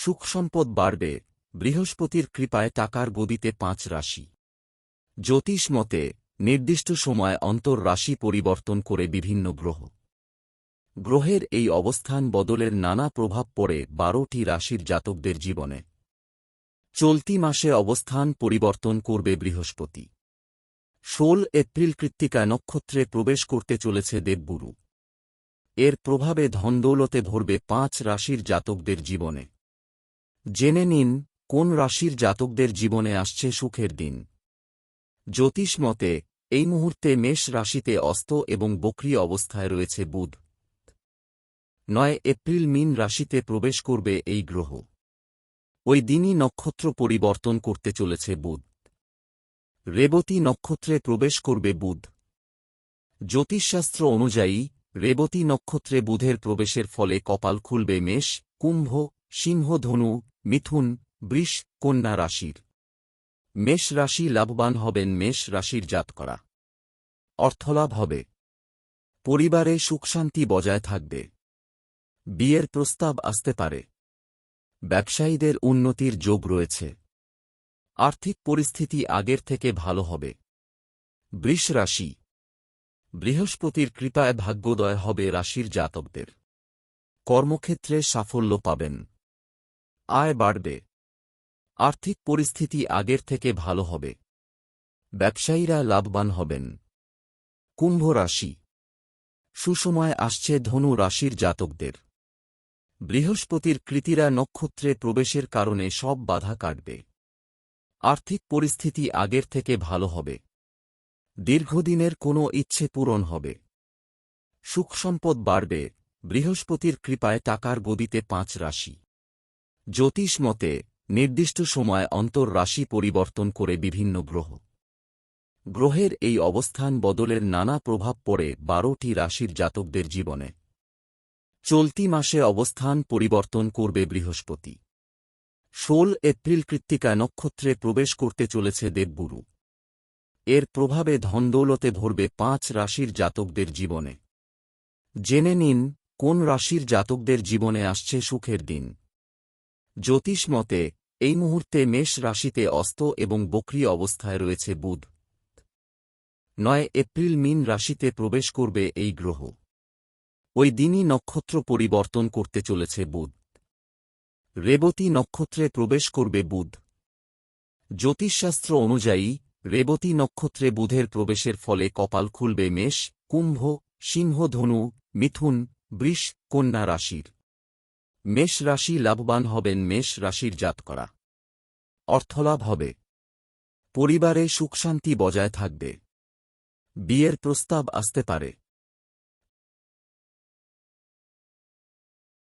সুখসম্পদ বাড়বে, বৃহস্পতির কৃপায় টাকার গদিতে পাঁচ রাশি। জ্যোতিষ মতে, নির্দিষ্ট সময় অন্তর রাশি পরিবর্তন করে বিভিন্ন গ্রহ। গ্রহের এই অবস্থান বদলের নানা প্রভাব পড়ে বারোটি রাশির জাতকদের জীবনে। চলতি মাসে অবস্থান পরিবর্তন করবে বৃহস্পতি। ষোল এপ্রিল কৃত্তিকা নক্ষত্রে প্রবেশ করতে চলেছে দেবগুরু। এর প্রভাবে ধনদৌলতে ভরবে পাঁচ রাশির জাতকদের জীবনে। জেনে নিন, কোন রাশির জাতকদের জীবনে আসছে সুখের দিন। জ্যোতিষ মতে, এই মুহূর্তে মেষ রাশিতে অস্ত এবং বক্রি অবস্থায় রয়েছে বুধ। নয় এপ্রিল মিন রাশিতে প্রবেশ করবে এই গ্রহ। ওই দিনই নক্ষত্র পরিবর্তন করতে চলেছে বুধ। রেবতী নক্ষত্রে প্রবেশ করবে বুধ। জ্যোতিষশাস্ত্র অনুযায়ী, রেবতী নক্ষত্রে বুধের প্রবেশের ফলে কপাল খুলবে মেষ, কুম্ভ, সিংহ, ধনু মিথুন, বৃষ, কন্যা রাশির। মেষ রাশি লাভবান হবেন, মেষ রাশির জাত করা। অর্থলাভ হবে। পরিবারে সুখশান্তি বজায় থাকবে। বিয়ের প্রস্তাব আসতে পারে। ব্যবসায়ীদের উন্নতির যোগ রয়েছে। আর্থিক পরিস্থিতি আগের থেকে ভালো হবে। বৃষ রাশি। বৃহস্পতির কৃপায় ভাগ্যোদয় হবে রাশির জাতকদের। কর্মক্ষেত্রে সাফল্য পাবেন। আয় বাড়বে। আর্থিক পরিস্থিতি আগের থেকে ভালো হবে। ব্যবসায়ীরা লাভবান হবেন। কুম্ভ রাশি। সুসময় আসছে ধনু রাশির জাতকদের। বৃহস্পতির কৃতিরা নক্ষত্রে প্রবেশের কারণে সব বাধা কাটবে। আর্থিক পরিস্থিতি আগের থেকে ভালো হবে। দীর্ঘদিনের কোনো ইচ্ছে পূরণ হবে। সুখসম্পদ বাড়বে। বৃহস্পতির কৃপায় টাকার গদিতে পাঁচ রাশি। জ্যোতিষ মতে, নির্দিষ্ট সময় অন্তর রাশি পরিবর্তন করে বিভিন্ন গ্রহ। গ্রহের এই অবস্থান বদলের নানা প্রভাব পড়ে বারোটি রাশির জাতকদের জীবনে। চলতি মাসে অবস্থান পরিবর্তন করবে বৃহস্পতি। ষোল এপ্রিল কৃত্তিকা নক্ষত্রে প্রবেশ করতে চলেছে দেবগুরু। এর প্রভাবে ধনদৌলতে ভরবে পাঁচ রাশির জাতকদের জীবনে। জেনে নিন, কোন রাশির জাতকদের জীবনে আসছে সুখের দিন। জ্যোতিষ মতে, এই মুহূর্তে মেষ রাশিতে অস্ত এবং বক্রি অবস্থায় রয়েছে বুধ। নয় এপ্রিল মিন রাশিতে প্রবেশ করবে এই গ্রহ। ওই দিনই নক্ষত্র পরিবর্তন করতে চলেছে বুধ। রেবতী নক্ষত্রে প্রবেশ করবে বুধ। জ্যোতিষশাস্ত্র অনুযায়ী, রেবতী নক্ষত্রে বুধের প্রবেশের ফলে কপাল খুলবে মেষ, কুম্ভ, সিংহ, ধনু, মিথুন, বৃষ, কন্যা রাশির। মেষ রাশি লাভবান হবেন, মেষ রাশির জাত করা। অর্থলাভ হবে। পরিবারে সুখশান্তি বজায় থাকবে। বিয়ের প্রস্তাব আসতে পারে।